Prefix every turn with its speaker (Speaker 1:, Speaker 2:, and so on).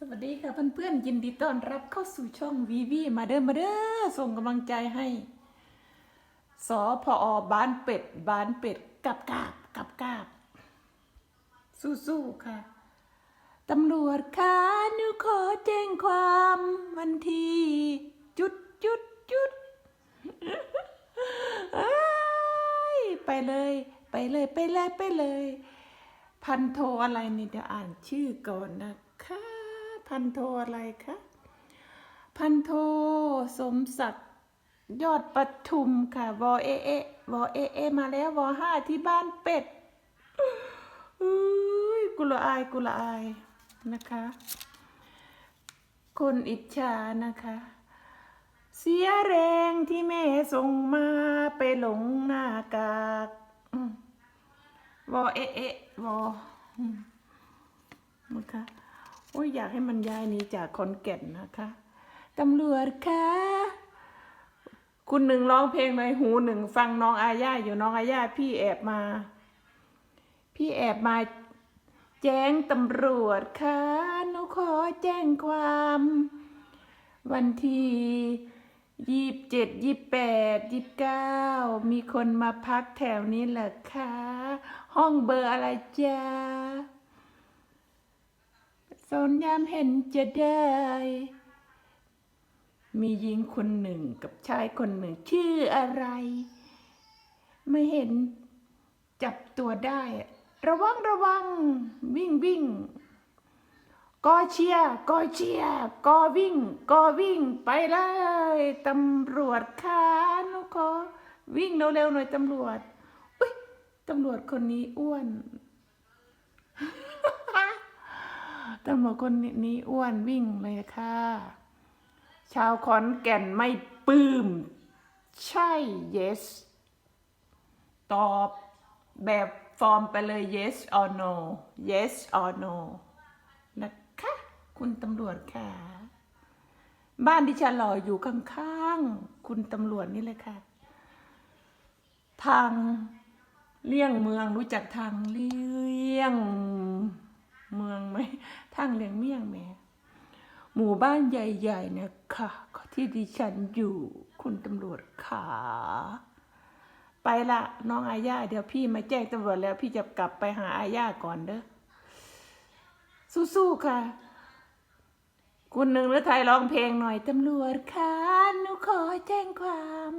Speaker 1: สวัสดีค่ะเพื่อนๆยินดีต้อนรับเข้าสู่ช่องวีวีมาเด้อมาเด้อส่งกำลังใจให้สอพอบ้านเป็ดบ้านเป็ดกับกาบกับกาบ สู้ๆค่ะตำรวจคะหนูขอแจ้งความวันที่ จุดจุดจุดไปเลย ไปเลยไปเลยไปเลย พันโทอะไรนี่เดี๋ยวอ่านชื่อก่อนนะ พันโทอะไรคะพันโทสมศักดิ์ยอดปทุมค่ะวอเอเอวอเอเอมาแล้ววอห้าที่บ้านเป็ดอุ้ยกุละอายกุละอายนะคะ คนอิจฉานะคะ เสียแรงที่แม่ส่งมาไปหลงหน้ากากวอเอเอวออืมนะคะ โอ้ยอยากให้มันย้ายนี้จากคอนแก่นนะคะตำรวจคะ คุณหนึ่งร้องเพลงในหูหนึ่งฟังน้องอาญาอยู่น้องอาญาพี่แอบมา พี่แอบมาแจ้งตำรวจค่ะหนูขอแจ้งความ วันที่ยี่สิบเจ็ดยี่แปดยี่เก้ามีคนมาพักแถวนี้เหรอคะ ห้องเบอร์อะไรจ้า โซนยามเห็นจะได้ มีหญิงคนหนึ่งกับชายคนหนึ่งชื่ออะไร ไม่เห็นจับตัวได้ ระวังระวัง วิ่งวิ่งก็เชียร์ก็เชียร์ก็วิ่งก็วิ่งไปเลยตำรวจค่ะนูขอวิ่งเร็วๆหน่อยตำรวจอุ้ยตำรวจคนนี้อ้วน ตำรวจคนนี้อ้วนวิ่งเลยค่ะ ชาวขอนแก่นไม่ปลื้ม ใช่ yes ตอบแบบฟอร์มไปเลย yes or no yes or no นะคะ คุณตำรวจค่ะ บ้านที่ฉันรออยู่ข้างๆ คุณตำรวจนี่เลยค่ะ ทางเลี่ยงเมืองรู้จักทางเลี่ยง ทางเลียงเมี่ยงแม่ หมู่บ้านใหญ่ๆนี่ยค่ะที่ดิฉันอยู่คุณตำรวจขาไปละน้องอาญาเดี๋ยวพี่มาแจ้งตำรวจแล้ว พี่จะกลับไปหาอาญาก่อนเด้อสู้ๆค่ะ คุณหนึ่งหรือไทยร้องเพลงหน่อยตำรวจคะหนูขอแจ้งความ